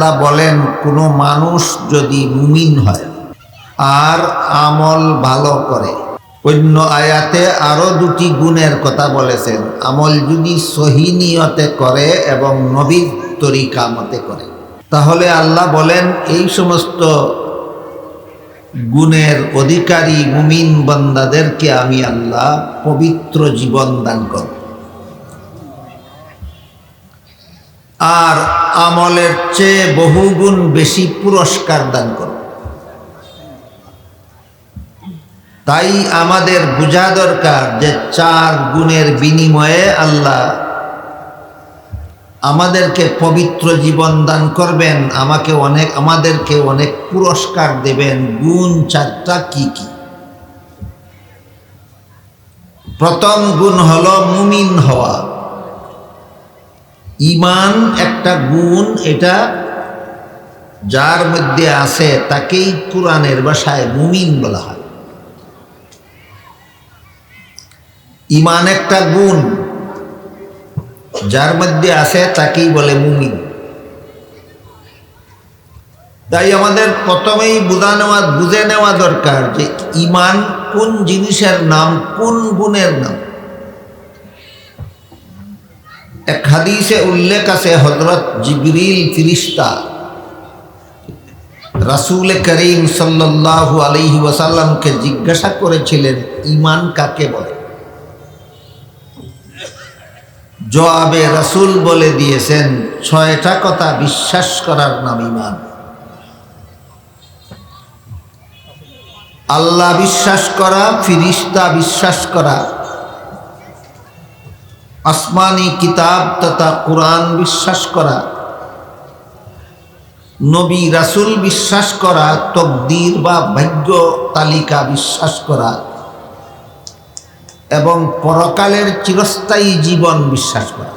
আল্লাহ বলেন, কোনো মানুষ যদি মুমিন হয় আর আমল ভালো করে। অন্য আয়াতে আরও দুটি গুণের কথা বলেছেন। আমল যদি সহিনিয়তে করে এবং নবীর তরিকা মতে করে। তাহলে আল্লাহ বলেন, এই সমস্ত গুণের অধিকারী মুমিন বন্দাদেরকে আমি আল্লাহ পবিত্র জীবন দান করব। আর আমলের চেয়ে বহুগুণ বেশি পুরস্কার দান করব তাই আমাদের বোঝা দরকার যে চার গুণের বিনিময়ে আল্লাহ আমাদেরকে পবিত্র জীবন দান করবেন, আমাকে অনেক, আমাদেরকে অনেক পুরস্কার দেবেন। গুণ চারটা কি কি? প্রথম গুণ হলো মুমিন হওয়া। ইমান একটা গুণ, এটা যার মধ্যে আছে তাকেই কোরআনের ভাষায় মুমিন বলা হয়। ইমান একটা গুণ, যার মধ্যে আছে তাকেই বলে মুমিন। তাই আমাদের প্রথমেই বোঝা নেওয়া, বুঝে নেওয়া দরকার যে ইমান কোন জিনিসের নাম, কোন গুণের নাম। এক হাদিসে উল্লেখ আছে হজরত জিবরিল ফিরিস্তা। রাসুল করিম সাল্লাল্লাহু আলাইহি ওয়াসাল্লামকে জিজ্ঞাসা করেছিলেন ইমান কাকে বলে? জবাবে রাসুল বলে দিয়েছেন, ছয়টা কথা বিশ্বাস করার নাম ইমান আল্লাহ বিশ্বাস করা, ফিরিস্তা বিশ্বাস করা আসমানি কিতাব তথা কোরআন বিশ্বাস করা, নবী রাসুল বিশ্বাস করা, তকদির বা ভাগ্য তালিকা বিশ্বাস করা এবং পরকালের চিরস্থায়ী জীবন বিশ্বাস করা।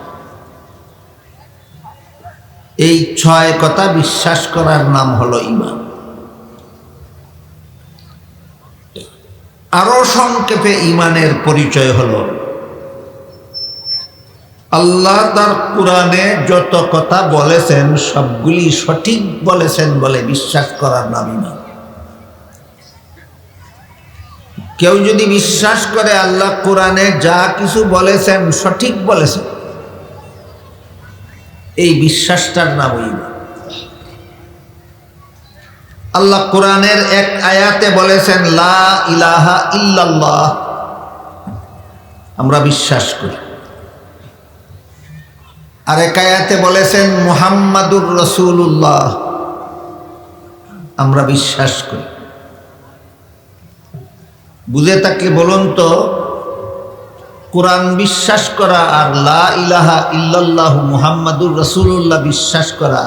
এই ছয় কথা বিশ্বাস করার নাম হলো ইমান আরও সংক্ষেপে ইমানের পরিচয় হলো আল্লাহ তার কোরআনে যত কথা বলেছেন, সবগুলি সঠিক বলেছেন বলে বিশ্বাস করার নাম ইমান কেউ যদি বিশ্বাস করে আল্লাহ কোরআনে যা কিছু বলেছেন, সঠিক বলেছেন, এই বিশ্বাসটার নাম ইমান আল্লাহ কোরআনের এক আয়াতে বলেছেন, লা ইলাহা ইল্লাল্লাহ। আমরা বিশ্বাস করি। আর এক আয়াতে বলেছেন মুহাম্মাদুর রসুল্লাহ আমরা বিশ্বাস করি। বুঝে থাকলে বলুন তো, কোরআন বিশ্বাস করা আর লা ইলাহা ইল্লাল্লাহু মুহাম্মাদুর রসুল্লাহ বিশ্বাস করা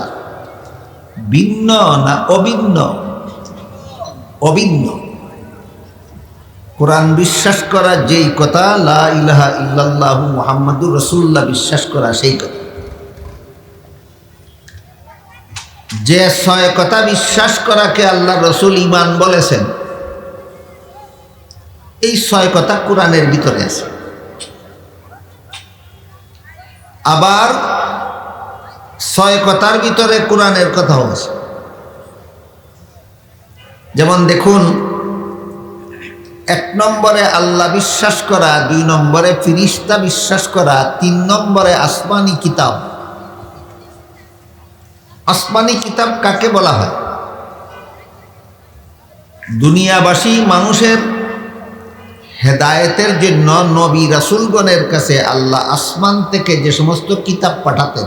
ভিন্ন না অভিন্ন? অভিন্ন। কোরআন বিশ্বাস করা যেই কথা, লা ইলাহা ইল্লাল্লাহু মুহাম্মাদুর রসুল্লাহ বিশ্বাস করা সেই কথা। যে ছয় কথা বিশ্বাস করাকে আল্লাহ রসুল ইমান বলেছেন, এই ছয় কথা কোরআনের ভিতরে আছে। আবার ছয় কথার ভিতরে কোরআনের কথাও আছে। যেমন দেখুন, এক নম্বরে আল্লাহ বিশ্বাস করা, দুই নম্বরে ফিরিস্তা বিশ্বাস করা, তিন নম্বরে আসমানি কিতাব। আসমানি কিতাব কাকে বলা হয়? দুনিয়াবাসী মানুষের হেদায়েতের জন্য নবী রাসুলগণের কাছে আল্লাহ আসমান থেকে যে সমস্ত কিতাব পাঠাতেন,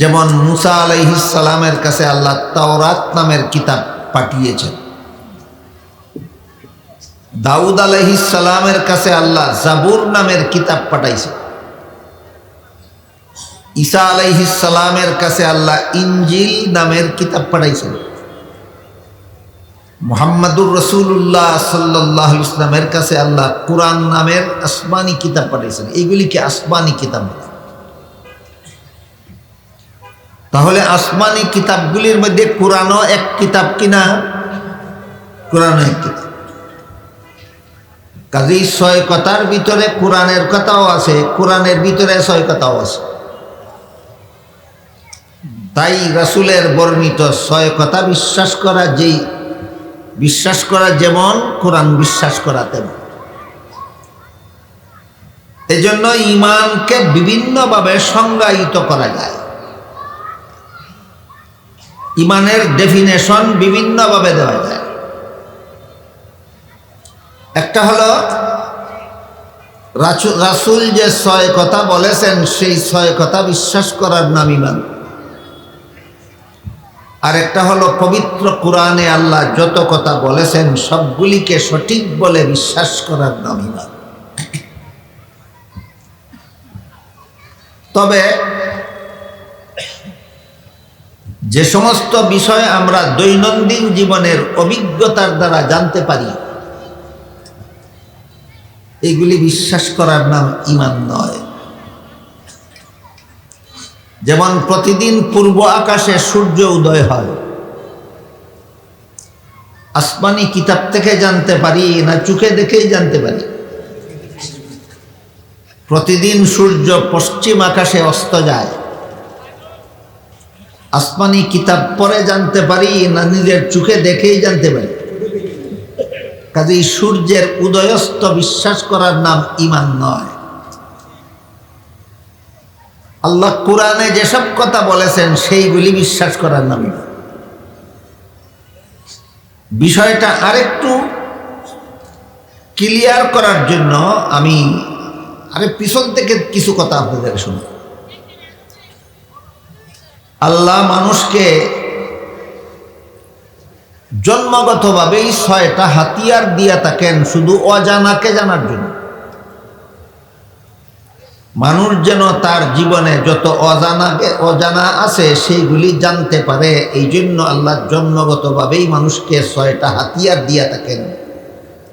যেমন মুসা আলাইহিসালামের কাছে আল্লাহ তাওরাত নামের কিতাব পাঠিয়েছেন, দাউদ আলাইহিসালামের কাছে আল্লাহ জাবুর নামের কিতাব পাঠাইছেন। ঈসা আলাইহিসালামের কাছে আল্লাহ ইঞ্জিল নামের কিতাব পাঠাইছেন। মোহাম্মদুর রসুল্লাহ সাল্লাহ ইসলামের কাছে আল্লাহ কোরআন নামের আসমানি কিতাব পাঠিয়েছেন এইগুলিকে আসমানি কিতাব? তাহলে আসমানি কিতাবগুলির মধ্যে কোরআনও এক কিতাব কিনা? কোরআনও এক কিতাব। কাজেই ছয় কথার ভিতরে কোরআনের কথাও আছে, কোরআনের ভিতরে ছয় কথাও আছে। তাই রাসুলের বর্ণিত ছয় কথা বিশ্বাস করা যেই, বিশ্বাস করা যেমন, কোরআন বিশ্বাস করা তেমন। এজন্য ইমানকে বিভিন্নভাবে সংজ্ঞায়িত করা যায়। ইমানের ডেফিনেশন বিভিন্নভাবে দেওয়া যায়। একটা হলো রাসুল যে ছয় কথা বলেছেন, সেই ছয় কথা বিশ্বাস করার নাম ইমান আর একটা হলো পবিত্র কোরআনে আল্লাহ যত কথা বলেছেন, সবগুলিকে সঠিক বলে বিশ্বাস করার ইমান তবে যে সমস্ত বিষয় আমরা দৈনন্দিন জীবনের অভিজ্ঞতার দ্বারা জানতে পারি, এগুলি বিশ্বাস করার নাম ইমান নয়। যেমন প্রতিদিন পূর্ব আকাশে সূর্য উদয় হয়। আসমানি কিতাব থেকে জানতে পারি না চোখে দেখেই জানতে পারি। প্রতিদিন সূর্য পশ্চিম আকাশে অস্ত যায়। আসমানি কিতাব পরে জানতে পারি না নিজের চোখে দেখেই জানতে পারি। কাজেই সূর্যের উদয়স্ত বিশ্বাস করার নাম ইমান নয়। আল্লাহ কোরআনে যেসব কথা বলেছেন, সেইগুলি বিশ্বাস করার নাম। বিষয়টা আরেকটু ক্লিয়ার করার জন্য আমি আরে পিছন থেকে কিছু কথা আপনাদের শুনি। আল্লাহ মানুষকে জন্মগতভাবেই ছয়টা হাতিয়ার দিয়া থাকেন শুধু অজানাকে জানার জন্য। মানুষ যেন তার জীবনে যত অজানাকে অজানা আছে, সেইগুলি জানতে পারে। এই জন্য আল্লাহ জন্মগতভাবেই মানুষকে ছয়টা হাতিয়ার দিয়া থাকেন।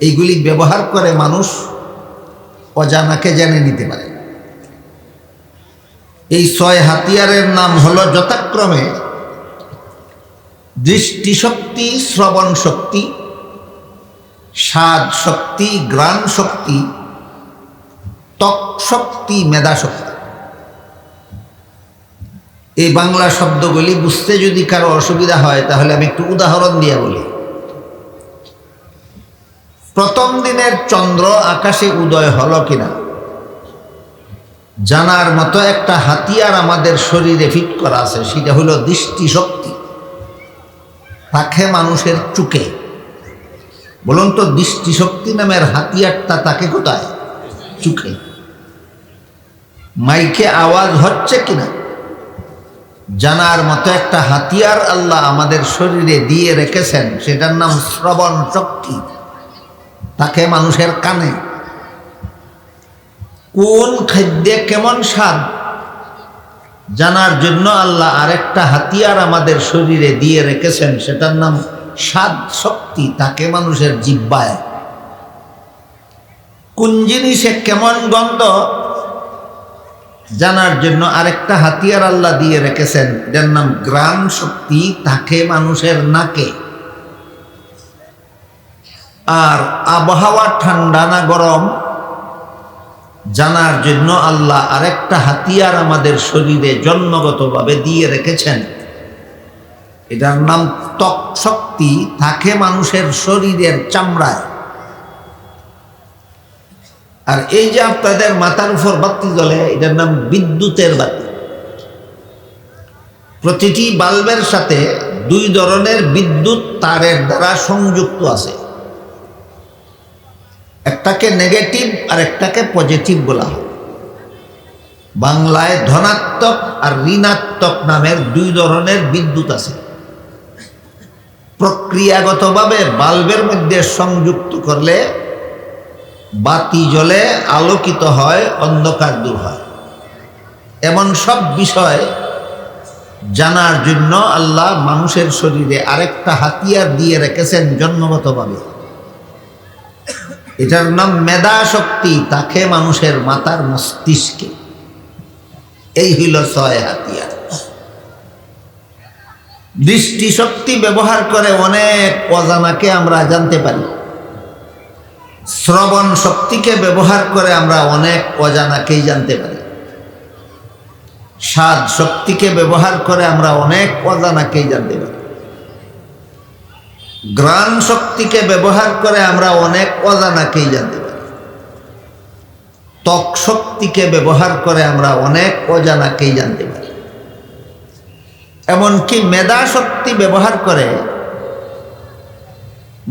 এইগুলি ব্যবহার করে মানুষ অজানাকে জেনে নিতে পারে। এই ছয় হাতিয়ারের নাম হলো যথাক্রমে দৃষ্টিশক্তি শ্রবণ শক্তি স্বাদ শক্তি গ্রাণ শক্তি ত্বক শক্তি মেধা শক্তি এই বাংলা শব্দগুলি বুঝতে যদি কারও অসুবিধা হয়, তাহলে আমি একটু উদাহরণ দিয়ে বলি। প্রথম দিনের চন্দ্র আকাশে উদয় হলো কিনা? জানার মতো একটা হাতিয়ার আমাদের শরীরে ফিট করা আছে, সেটা হলো দৃষ্টিশক্তি। তাকে মানুষের চুকে। বলুন তো, দৃষ্টিশক্তি নামের হাতিয়ারটা তাকে কোথায়? চুকে। মাইকে আওয়াজ হচ্ছে কিনা? জানার মতো একটা হাতিয়ার আল্লাহ আমাদের শরীরে দিয়ে রেখেছেন, সেটার নাম শ্রবণ শক্তি। তাকে মানুষের কানে। কোন খাদ্যে কেমন স্বাদ? জানার জন্য আল্লাহ আরেকটা হাতিয়ার আমাদের শরীরে দিয়ে রেখেছেন, সেটার নাম স্বাদ শক্তি, তাকে মানুষের জিব্বায়। কোন জিনিসে কেমন গন্ধ? জানার জন্য আরেকটা হাতিয়ার আল্লাহ দিয়ে রেখেছেন, যার নাম গ্রাম শক্তি থাকে মানুষের নাকে। আর আবহাওয়া ঠান্ডা না গরম, জানার জন্য আল্লাহ আরেকটা হাতিয়ার আমাদের শরীরে জন্মগতভাবে দিয়ে রেখেছেন। এটার নাম ত্বক শক্তি থাকে মানুষের শরীরের চামড়ায়। আর এই যে আপনাদের মাথার উপর বাতি জ্বলে, এটার নাম বিদ্যুতের বাতি। প্রতিটি বাল্বের সাথে দুই ধরনের বিদ্যুৎ তারের দ্বারা সংযুক্ত আছে। একটাকে নেগেটিভ আর একটাকে পজিটিভ বলা হয়। বাংলায় ধনাত্মক আর ঋণাত্মক নামের দুই ধরনের বিদ্যুৎ আছে। প্রক্রিয়াগতভাবে বাল্বের মধ্যে সংযুক্ত করলে বাতি জ্বলে আলোকিত হয়, অন্ধকার দূর হয়। এমন সব বিষয় জানার জন্য আল্লাহ মানুষের শরীরে আরেকটা হাতিয়ার দিয়ে রেখেছেন জন্মগতভাবে। এটার নাম মেধা শক্তি তাকে মানুষের মাতার মস্তিষ্কে। এই হইল ছয় হাতিয়ার। দৃষ্টিশক্তি ব্যবহার করে অনেক অজানাকে আমরা জানতে পারি। শ্রবণ শক্তিকে ব্যবহার করে আমরা অনেক অজানাকেই জানতে পারি। স্বাদ শক্তিকে ব্যবহার করে আমরা অনেক অজানাকেই জানতে পারি। গ্রাণ শক্তিকে ব্যবহার করে আমরা অনেক অজানাকেই জানতে পারি। ত্বক শক্তিকে ব্যবহার করে আমরা অনেক অজানাকেই জানতে পারি। এমনকি মেধা শক্তি ব্যবহার করে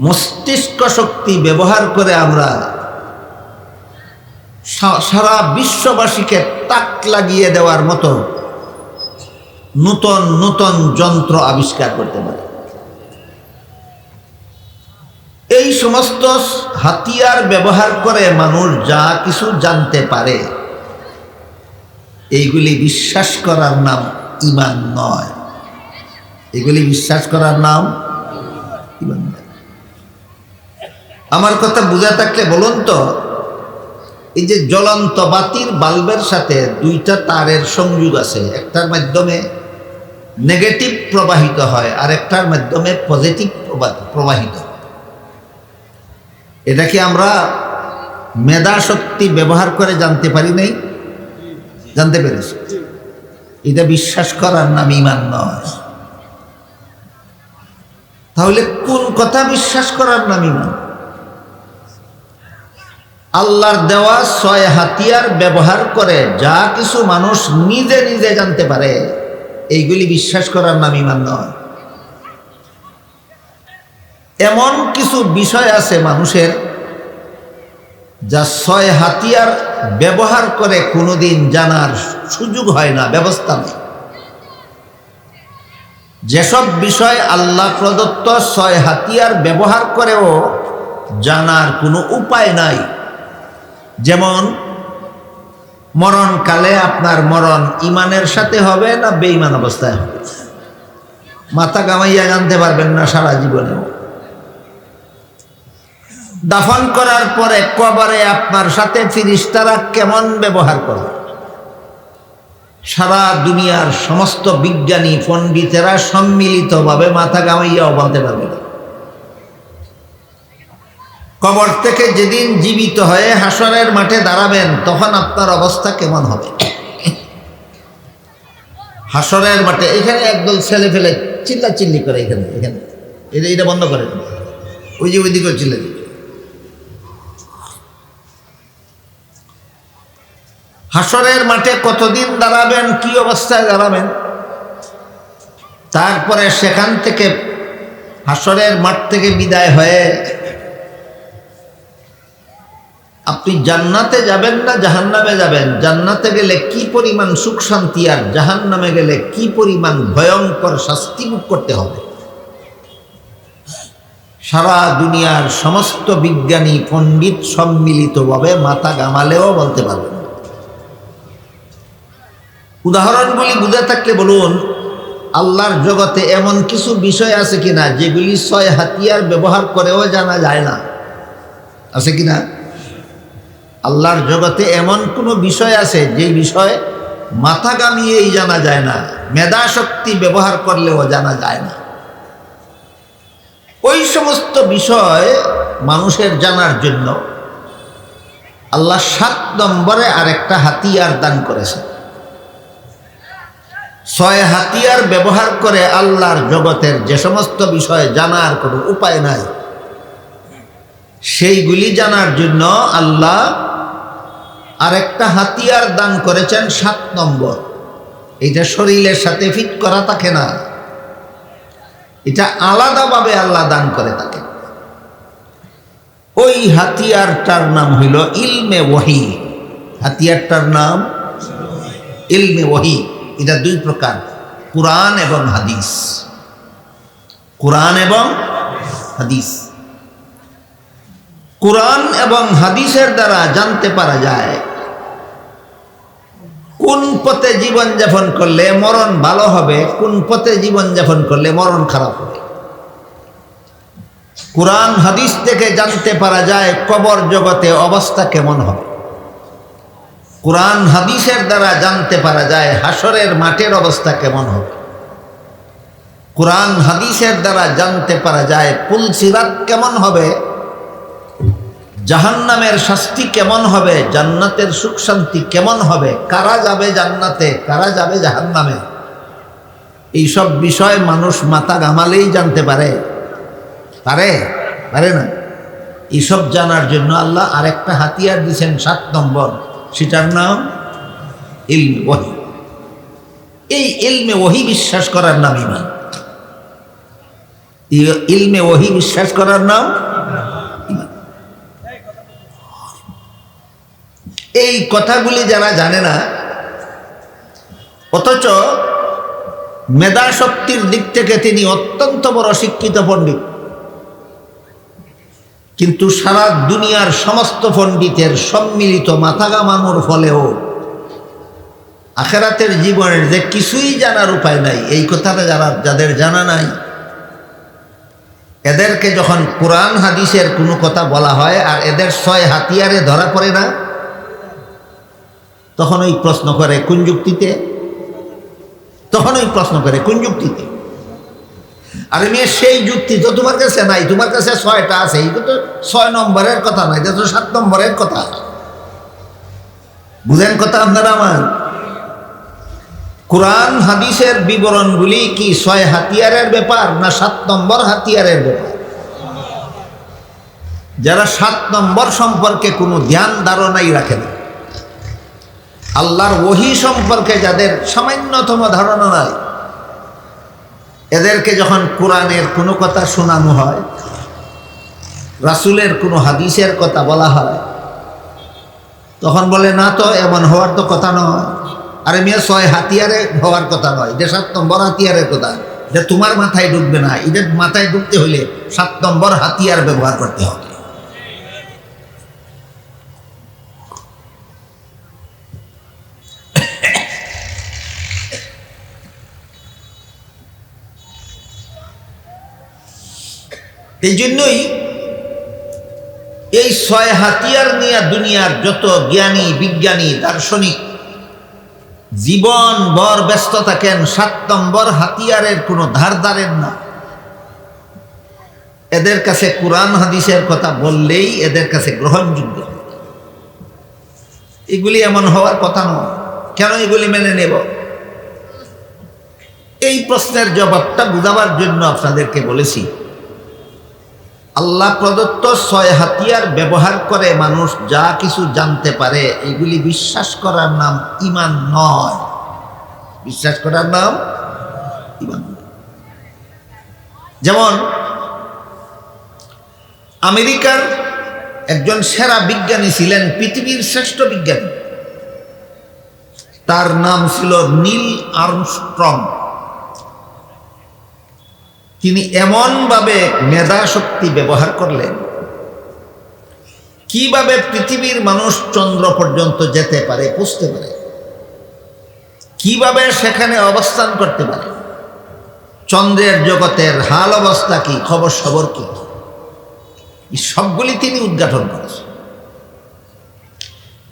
মস্তিষ্ক শক্তি ব্যবহার করে আমরা সারা বিশ্ববাসীকে তাক লাগিয়ে দেওয়ার মতো নূতন নূতন যন্ত্র আবিষ্কার করতে পারে। এই সমস্ত হাতিয়ার ব্যবহার করে মানুষ যা কিছু জানতে পারে, এইগুলি বিশ্বাস করার নাম ইমান নয়। এগুলি বিশ্বাস করার নাম ইমান নয়। আমার কথা বুঝা থাকলে বলুন তো, এই যে জ্বলন্ত বাতির বাল্বের সাথে দুইটা তারের সংযোগ আছে, একটার মাধ্যমে নেগেটিভ প্রবাহিত হয় আর একটার মাধ্যমে পজিটিভ প্রবাহিত এটা কি আমরা মেধা শক্তি ব্যবহার করে জানতে পারি নাই? জানতে পেরেছি। এটা বিশ্বাস করার নাম ইমান নয়। তাহলে কোন কথা বিশ্বাস করার নাম ইমান? আল্লাহর দেওয়া ছয় হাতিয়ার ব্যবহার করে যা কিছু মানুষ নিজে নিজে জানতে পারে। এইগুলি বিশ্বাস করার নাম ইমান নয়। এমন কিছু বিষয় আছে মানুষের যা ছয় হাতিয়ার ব্যবহার করে কোনোদিন জানার সুযোগ হয় না, ব্যবস্থা নেই। যেসব বিষয় আল্লাহ প্রদত্ত ছয় হাতিয়ার ব্যবহার করেও জানার কোনো উপায় নাই। যেমন, মরণকালে আপনার মরণ ইমানের সাথে হবে না বেঈমান অবস্থায় হবে? মাথা কামাইয়া জানতে পারবেন না সারা জীবনেও। দাফন করার পরে কবরে আপনার সাথে ফিরিস্তারা কেমন ব্যবহার করে? সারা দুনিয়ার সমস্ত বিজ্ঞানী, পণ্ডিতেরা সম্মিলিতভাবে মাথা কামাইয়াও বলতে পারবে না। কবর থেকে যেদিন জীবিত হয়ে হাসরের মাঠে দাঁড়াবেন, তখন আপনার অবস্থা কেমন হবে? হাসরের মাঠে, এখানে একদল ছেলে ফেলে চিল্লা চিল্লি করে এখানে এখানে। এটা এটা বন্ধ করে ওই যে ওইদিকে চিল্লি হাসরের মাঠে কতদিন দাঁড়াবেন, কি অবস্থায় দাঁড়াবেন? তারপরে সেখান থেকে হাসরের মাঠ থেকে বিদায় হয়ে আপনি জান্নাতে যাবেন না জাহান্নামে যাবেন? জান্নাতে গেলে কি পরিমাণ সুখ শান্তি আর জাহান্নামে গেলে কি পরিমাণ ভয়ঙ্কর শাস্তি ভোগ করতে হবে? সারা দুনিয়ার সমস্ত বিজ্ঞানী, পণ্ডিত সম্মিলিতভাবে মাথা গামালেও বলতে পারবেন না। উদাহরণগুলি বুঝে থাকলে বলুন, আল্লাহর জগতে এমন কিছু বিষয় আছে কিনা যেগুলি ছয় হাতিয়ার ব্যবহার করেও জানা যায় না? আছে কিনা? আল্লাহর জগতে এমন কোনো বিষয় আছে যে বিষয় মাথা গামিয়েই জানা যায় না মেধা শক্তি ব্যবহার করলেও জানা যায় না। ওই সমস্ত বিষয় মানুষের জানার জন্য আল্লাহ সাত নম্বরে আরেকটা হাতিয়ার দান করেছে ছয় হাতিয়ার ব্যবহার করে আল্লাহর জগতের যে সমস্ত বিষয় জানার কোনো উপায় নাই। সেইগুলি জানার জন্য আল্লাহ আরেকটা হাতিয়ার দান করেছেন সাত নম্বর। এটা শরীরের সাথে ফিট করা থাকে না। এটা আলাদাভাবে আল্লাহ দান করে থাকে। ওই হাতিয়ারটার নাম হইল ইলমে ওয়াহি। হাতিয়ারটার নাম? ইলমে ওয়াহি। এটা দুই প্রকার, কোরআন এবং হাদিস। কোরআন এবং হাদিস। কোরআন এবং হাদিসের দ্বারা জানতে পারা যায়। কোন পথে জীবন যাপন করলে মরণ ভালো হবে, কোন পথে জীবন যাপন করলে মরণ খারাপ হবে? কোরআন, হাদিস থেকে জানতে পারা যায় কবর জগতে অবস্থা কেমন হবে। কোরআন, হাদিসের দ্বারা জানতে পারা যায় হাসরের মাঠের অবস্থা কেমন হবে। কোরআন, হাদিসের দ্বারা জানতে পারা যায় পুলসিরাত কেমন হবে জাহান্নামের শাস্তি কেমন হবে? জান্নাতের সুখ শান্তি কেমন হবে? কারা যাবে জান্নাতে? কারা যাবে জাহান্নামে? এইসব বিষয় মানুষ মাথা গামালেই জানতে পারে। পারে? পারে না? এইসব জানার জন্য আল্লাহ আরেকটা হাতিয়ার দিয়েছেন সাত নম্বর। সেটার নাম ইলমে ওহি এই ইলমে ওহি বিশ্বাস করার নাম ইমান। ইলমে ওহি বিশ্বাস করার নাম ইমান এই কথাগুলি যারা জানে না, অথচ মেধা শক্তির দিক থেকে তিনি অত্যন্ত বড় শিক্ষিত পণ্ডিত। কিন্তু সারা দুনিয়ার সমস্ত পণ্ডিতের সম্মিলিত মাথা গামানোর ফলেও আখেরাতের জীবনের যে কিছুই জানার উপায় নাই, এই কথাটা যারা যাদের জানা নাই, এদেরকে যখন কোরআন, হাদিসের কোনো কথা বলা হয় আর এদের ছয় হাতিয়ারে ধরা পড়ে না তখন ওই প্রশ্ন করে কোন যুক্তিতে? তখন ওই প্রশ্ন করে কোন যুক্তিতে? আরে মেয়ে, সেই যুক্তি তো তোমার কাছে নাই, তোমার কাছে ছয়টা আছে, এই তো ছয় নম্বরের কথা নাই তো সাত নম্বরের কথা। বুঝেন কথা আপনারা আমার? কোরআন, হাদিসের বিবরণগুলি কি ছয় হাতিয়ারের ব্যাপার না সাত নম্বর হাতিয়ারের ব্যাপার? যারা সাত নম্বর সম্পর্কে কোনো ধ্যান, ধারণাই রাখে না। আল্লাহর ওহি সম্পর্কে যাদের সামান্যতম ধারণা নাই, এদেরকে যখন কোরআনের কোনো কথা শোনানো হয়, রাসুলের কোনো হাদিসের কথা বলা হয়, তখন বলে, না তো, এমন হওয়ার তো কথা নয়। আরে মেয়ে, ছয় হাতিয়ারে হওয়ার কথা নয় এটা সাত নম্বর হাতিয়ারের কথা। এটা তোমার মাথায় ঢুকবে না। এটা মাথায় ঢুকতে হলে সাত নম্বর হাতিয়ার ব্যবহার করতে হবে। এই জন্যই এই ছয় হাতিয়ার নিয়ে দুনিয়ার যত জ্ঞানী, বিজ্ঞানী, দার্শনিক জীবন বর ব্যস্ত থাকেন, সাত নম্বর হাতিয়ারের কোনো ধার ধারেন না। এদের কাছে কোরআন হাদিসের কথা বললেই এদের কাছে গ্রহণযোগ্য। এগুলি এমন হওয়ার কথা নয়। কেন এগুলি মেনে নেব? এই প্রশ্নের জবাবটা বুঝাবার জন্য আপনাদেরকে বলেছি আল্লাহ প্রদত্ত ছয় হাতিয়ার ব্যবহার করে মানুষ যা কিছু জানতে পারে, এগুলি বিশ্বাস করার নাম ইমান নয়। বিশ্বাস করার নাম ইমান যেমন, আমেরিকার একজন সেরা বিজ্ঞানী ছিলেন, পৃথিবীর শ্রেষ্ঠ বিজ্ঞানী। তার নাম ছিল নীল আর্মস্ট্রং। তিনি এমনভাবে মেধা শক্তি ব্যবহার করলেন, কীভাবে পৃথিবীর মানুষ চন্দ্র পর্যন্ত যেতে পারে বুঝতে পারে, কীভাবে সেখানে অবস্থান করতে পারে, চন্দ্রের জগতের হাল অবস্থা কি, খবর সবর কি? সবগুলি তিনি উদ্ঘাটন করেছেন।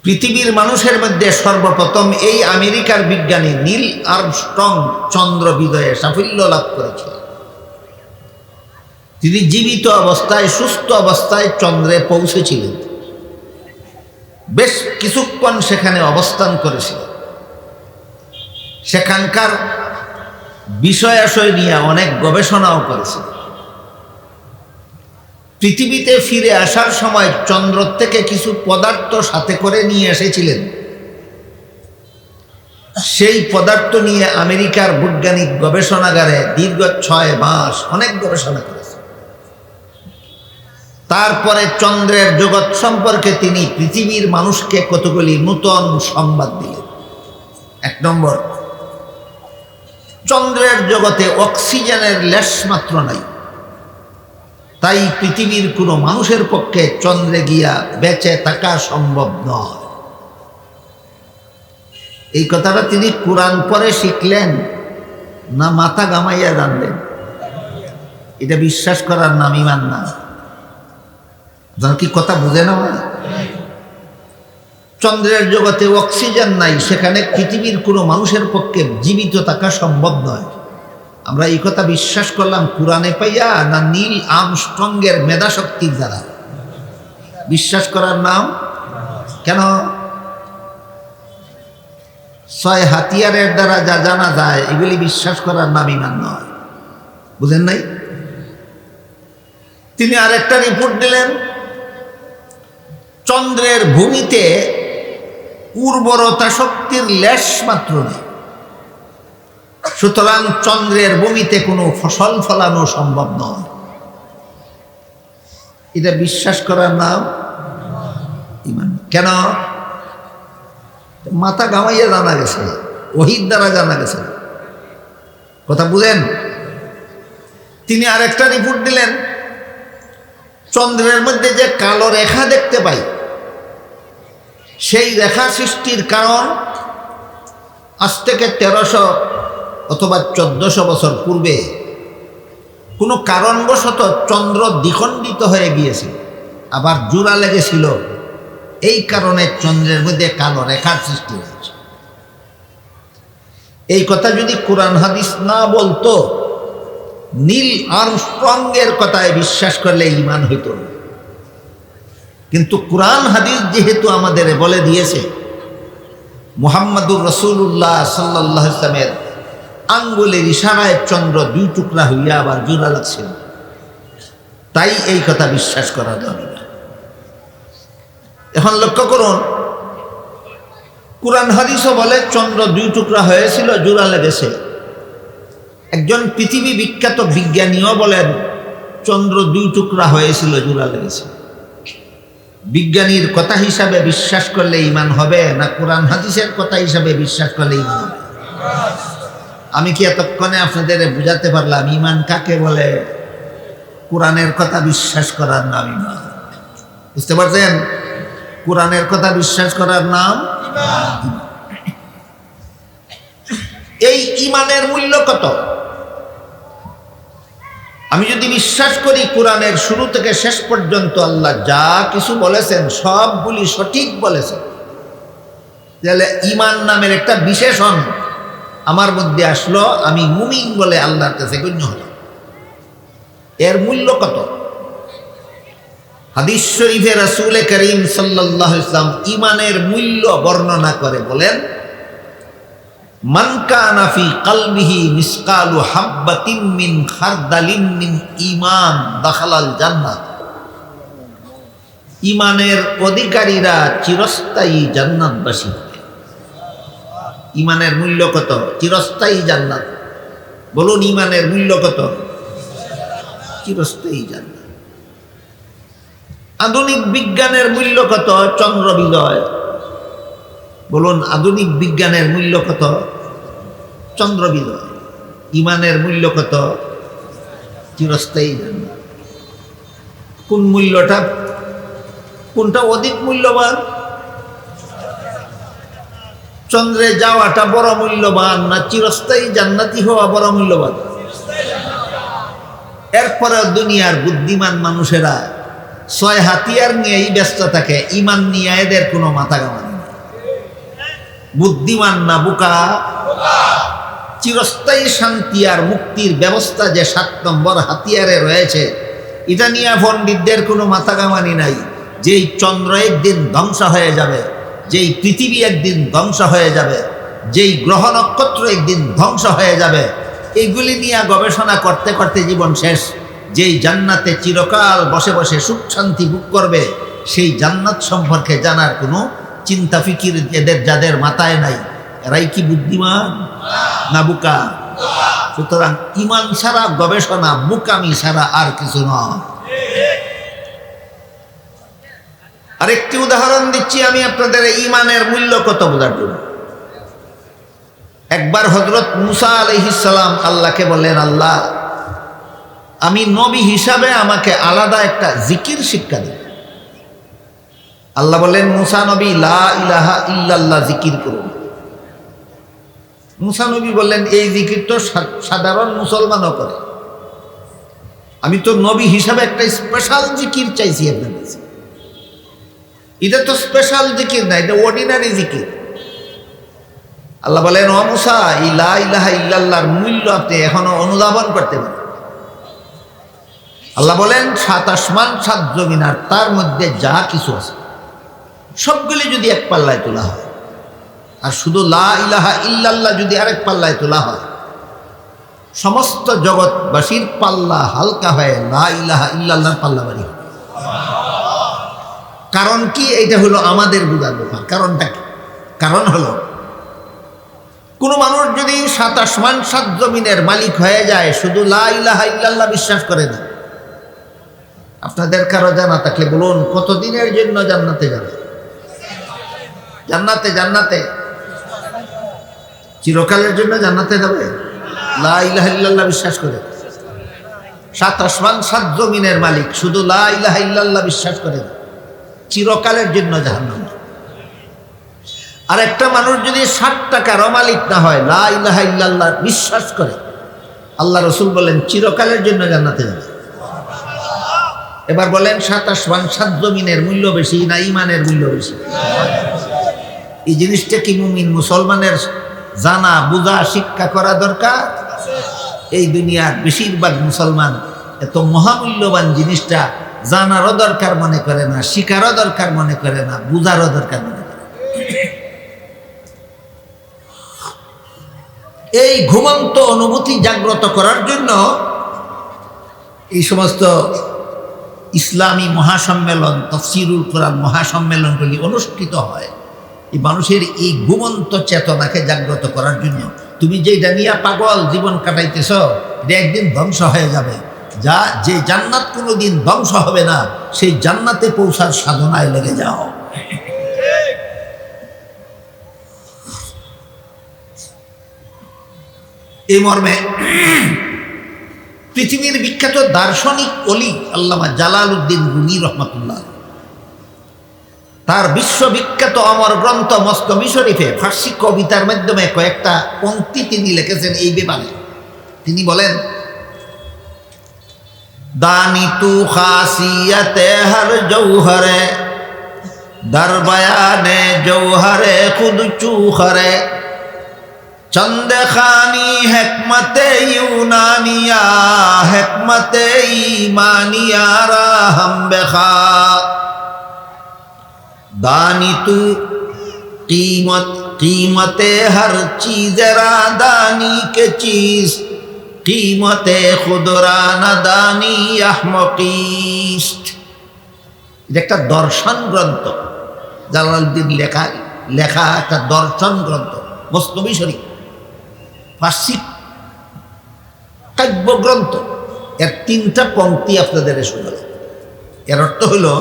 পৃথিবীর মানুষের মধ্যে সর্বপ্রথম এই আমেরিকার বিজ্ঞানী নীল আর্মস্ট্রং চন্দ্র বিদয়ে সাফল্য লাভ করেছিলেন। তিনি জীবিত অবস্থায়, সুস্থ অবস্থায় চন্দ্রে পৌঁছেছিলেন। বেশ কিছুক্ষণ সেখানে অবস্থান করেছিলেন। সেখানকার বিষয়াশয় নিয়ে অনেক গবেষণাও করেছিলেন। পৃথিবীতে ফিরে আসার সময় চন্দ্র থেকে কিছু পদার্থ সাথে করে নিয়ে এসেছিলেন। সেই পদার্থ নিয়ে আমেরিকার বৈজ্ঞানিক গবেষণাগারে দীর্ঘ ছয় মাস অনেক গবেষণা করেছে তারপরে চন্দ্রের জগৎ সম্পর্কে তিনি পৃথিবীর মানুষকে কতগুলি নূতন সংবাদ দিলেন। এক নম্বর, চন্দ্রের জগতে অক্সিজেনের লেশ মাত্র নাই। তাই পৃথিবীর কোনো মানুষের পক্ষে চন্দ্রে গিয়া বেঁচে থাকা সম্ভব নয়। এই কথাটা তিনি কোরআন পরে শিখলেন, না মাথা গামাইয়া জানলেন। এটা বিশ্বাস করার নাম ইমান না। আপনারা কি কথা বুঝে না? চন্দ্রের জগতে অক্সিজেন নাই, সেখানে পৃথিবীর কোনো মানুষের পক্ষে জীবিত থাকা সম্ভব নয়। আমরা এই কথা বিশ্বাস করলাম কোরআনে পাইয়া না নীল আমস্ট্রঙ্গের মেধা শক্তির দ্বারা। বিশ্বাস করার নাম? কেন? ছয় হাতিয়ারের দ্বারা যা জানা যায়, এগুলি বিশ্বাস করার নাম ইমান নয়। বুঝেন নাই? তিনি আরেকটা রিপোর্ট দিলেন চন্দ্রের ভূমিতে উর্বরতা শক্তির লেশ মাত্র নেই। সুতরাং চন্দ্রের ভূমিতে কোনো ফসল ফলানো সম্ভব নয়। এটা বিশ্বাস করার নাম ইমান। কেন? মাথা গামাইয়া জানা গেছে ওহির দ্বারা জানা গেছে কথা বুঝেন? তিনি আরেকটা রিপোর্ট দিলেন, চন্দ্রের মধ্যে যে কালো রেখা দেখতে পাই সেই রেখা সৃষ্টির কারণ আজ থেকে তেরোশো অথবা চোদ্দশো বছর পূর্বে কোনো কারণবশত চন্দ্র দ্বিখণ্ডিত হয়ে গিয়েছিল, আবার জোড়া লেগেছিল। এই কারণে চন্দ্রের মধ্যে কালো রেখার সৃষ্টি হয়েছে। এই কথা যদি কোরআন হাদিস না বলতো, নীল আর্মস্ট্রঙ্গের কথায় বিশ্বাস করলে ইমান হইত না। কিন্তু কোরআন হাদিস যেহেতু আমাদের বলে দিয়েছে, মুহাম্মাদুর রসুল্লাহ সাল্লাহ ইসলামের আঙ্গুলের ইশারায় চন্দ্র দুই টুকরা হইয়া আবার জোড়া লাগছিল তাই এই কথা বিশ্বাস করা না এখন লক্ষ্য করুন, কোরআন হাদিসও বলে চন্দ্র দুই টুকরা হয়েছিল, জোড়া লেগেছে। একজন পৃথিবী বিখ্যাত বিজ্ঞানীও বলেন, চন্দ্র দুই টুকরা হয়েছিল, জোড়া লেগেছে। বিজ্ঞানীর কথা হিসাবে বিশ্বাস করলে ইমান হবে না কোরআন হাদিসের কথা হিসাবে বিশ্বাস করলে ইমান হবে? আমি কি এতক্ষণে আপনাদের বুঝাতে পারলাম ইমান কাকে বলে? কোরআনের কথা বিশ্বাস করার নাম ইমান বুঝতে পারছেন? কোরআনের কথা বিশ্বাস করার নাম এই ইমানের মূল্য কত? আমি যদি বিশ্বাস করি কোরআনের শুরু থেকে শেষ পর্যন্ত আল্লাহ যা কিছু বলেছেন, সবগুলি সঠিক বলেছেন, তাহলে ইমান নামের একটা বিশেষণ আমার মধ্যে আসলো, আমি মুমিন বলে আল্লাহর কাছে গণ্য হলাম। এর মূল্য কত? হাদিস শরীফে রাসূল করিম আলাইহি ইসলাম ইমানের মূল্য বর্ণনা করে বলেন মান কানা ফি কলবিহি মিসকালু হাব্বাতিন মিন খারদালিন মিন ঈমান দাখালাল জান্নাত। ইমানের অধিকারীরা চিরস্থায়ী জান্নাতবাসী। হবে ইমানের মূল্য কত? চিরস্থায়ী জান্নাত। বলুন ইমানের মূল্য কত? চিরস্থায়ী জান্নাত। আধুনিক বিজ্ঞানের মূল্য কত? চন্দ্র বিজয়। বলুন, আধুনিক বিজ্ঞানের মূল্য কত? চন্দ্র বিজয় ইমানের মূল্য কত? চিরস্থায়ী জান্নাত কোন মূল্যটা? কোনটা অধিক মূল্যবান? চন্দ্রে যাওয়াটা বড় মূল্যবান না চিরস্থায়ী জান্নাতি হওয়া বড় মূল্যবান? এরপরে দুনিয়ার বুদ্ধিমান মানুষেরা ছয় হাতিয়ার নিয়েই ব্যস্ত থাকে, ইমান নিয়ে এদের কোনো মাথা নেই বুদ্ধিমান না বুকা? চিরস্থায়ী শান্তি আর মুক্তির ব্যবস্থা যে সাত নম্বর হাতিয়ারে রয়েছে, এটা নিয়ে পণ্ডিতদের কোনো মাথা গামানি নাই। যেই চন্দ্র একদিন ধ্বংস হয়ে যাবে, যেই পৃথিবী একদিন ধ্বংস হয়ে যাবে, যেই গ্রহ নক্ষত্র একদিন ধ্বংস হয়ে যাবে এইগুলি নিয়ে গবেষণা করতে করতে জীবন শেষ। যেই জান্নাতে চিরকাল বসে বসে সুখ শান্তি ভোগ করবে, সেই জান্নাত সম্পর্কে জানার কোনো চিন্তা ফিকির এদের যাদের মাথায় নাই, এরাই কি বুদ্ধিমান? না বুকা? সুতরাং ইমান ছাড়া গবেষণা মুকামি ছাড়া আর কিছু নয়। আরেকটি উদাহরণ দিচ্ছি আমি আপনাদের ইমানের মূল্য কত বোঝার জন্য? একবার হজরত মুসা আলহিসাল্লাম আল্লাহকে বললেন, আল্লাহ, আমি নবী হিসাবে আমাকে আলাদা একটা জিকির শিক্ষা দিন। আল্লাহ বললেন, মুসা নবী, লা ইলাহা ইল্লাল্লাহ, জিকির করুন। মুসা নবী বললেন, এই জিকির তো সাধারণ মুসলমানও করে। আমি তো নবী হিসাবে একটা স্পেশাল জিকির চাইছি আপনার কাছে। এটা তো স্পেশাল জিকির না, এটা অর্ডিনারি জিকির। আল্লাহ বলেন, ও মুসা ইলা ইলাহা ইল্লাল্লাহর মূল্য আপনি এখনও অনুধাবন করতে পারেন আল্লাহ বলেন, সাত আসমান, সাত জমিন, আর তার মধ্যে যা কিছু আছে। সবগুলি যদি এক পাল্লায় তোলা হয়, আর শুধু লা ইলাহা ইল্লাল্লাহ যদি আরেক পাল্লায় তোলা হয়, সমস্ত জগৎবাসীর পাল্লা হালকা হয়ে লা ইলাহা ইল্লাল্লাহর পাল্লা বাড়ি কারণ কি? এটা হলো আমাদের বুঝার ব্যাপার। কারণটা কি? কারণ হলো, কোনো মানুষ যদি সাত আসমান, সাত জমিনের মালিক হয়ে যায়, শুধু লা ইলাহা ইল্লাল্লাহ বিশ্বাস করে না, আপনাদের কারও জানা থাকলে বলুন, কতদিনের জন্য জান্নাতে যাবে? জান্নাতে জান্নাতে। চিরকালের জন্য জান্নাতে যাবে? লা ইলাহা ইল্লাল্লাহ বিশ্বাস করে। সাত আসমান, সাত জমিনের মালিক, শুধু লা ইলাহা ইল্লাল্লাহ বিশ্বাস করে চিরকালের জন্য জাহান্নাম। আর একটা মানুষ যদি ষাট টাকার মালিক না হয়, লা ইলাহা ইল্লাল্লাহ বিশ্বাস করে, আল্লাহ রসুল বলেন চিরকালের জন্য জান্নাতে যাবে। এবার বলেন, সাত আসমান, সাত জমিনের মূল্য বেশি না ইমানের মূল্য বেশি? এই জিনিসটা কি মুমিন? মুসলমানের জানা, বুঝা, শিক্ষা করা দরকার? এই দুনিয়ার বেশিরভাগ মুসলমান এত মহামূল্যবান জিনিসটা জানারও দরকার মনে করে না শিকারও দরকার মনে করে না, বুঝারও দরকার মনে করে এই ঘুমন্ত অনুভূতি জাগ্রত করার জন্য এই সমস্ত ইসলামী মহাসম্মেলন, তফসিরুল কোরআন মহাসম্মেলনগুলি অনুষ্ঠিত হয়। এই মানুষের এই ঘুমন্ত চেতনাকে জাগ্রত করার জন্য তুমি যেটা নিয়ে পাগল জীবন কাটাইতেছ, এটা একদিন ধ্বংস হয়ে যাবে। যা, যে জান্নাত কোনো দিন ধ্বংস হবে না, সেই জান্নাতে পৌঁছার সাধনায় লেগে যাও। এই মর্মে পৃথিবীর বিখ্যাত দার্শনিক অলি আল্লামা জালাল উদ্দিন রুমি রহমতুল্লাহ তার বিশ্ববিখ্যাত অমর গ্রন্থ মস্তমি শরীফে ফার্সি কবিতার মাধ্যমে কয়েকটা পঙ্ক্তি তিনি লিখেছেন এই ব্যাপারে তিনি বলেন, দানি তু খাসিয়াতে হর জৌহরে, দরবয়ানে জৌহরে খুদ চুহরে, চন্দে খানি হেকমতে ইউনানিয়া, হেকমতে ইমানিয়া রাহম বেখা। दानी तू कीमत कीमते हर चीज दानी के चीज कीमते खुदरा न दानी আহমকিস্ট এটা একটা দর্শন গ্রন্থ জালালউদ্দিন লেখা লেখা একটা দর্শন গ্রন্থ মস্তবি শরীফ ফার্সি কাব্যগ্রন্থ এর তিনটা পংক্তি আপনাদের শোনাল এর অর্থ হলো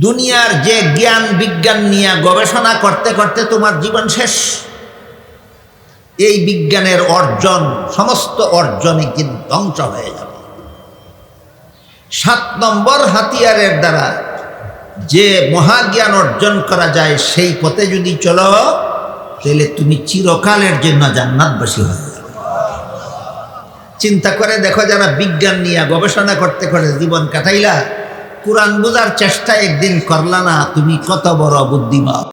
দুনিয়ার যে জ্ঞান বিজ্ঞান নিয়ে গবেষণা করতে করতে তোমার জীবন শেষ। এই বিজ্ঞানের অর্জন, সমস্ত অর্জনে কিন্তু ধ্বংস হয়ে যাবে। সাত নম্বর হাতিয়ারের দ্বারা যে মহাজ্ঞান অর্জন করা যায়, সেই পথে যদি চলো, তাহলে তুমি চিরকালের জন্য জান্নাতবাসী হয়ে যাবে। চিন্তা করে দেখো যারা বিজ্ঞান নিয়ে গবেষণা করতে করে জীবন কাটাইলা কোরআন বোঝার চেষ্টা একদিন করলা না তুমি কত বড় বুদ্ধিমান।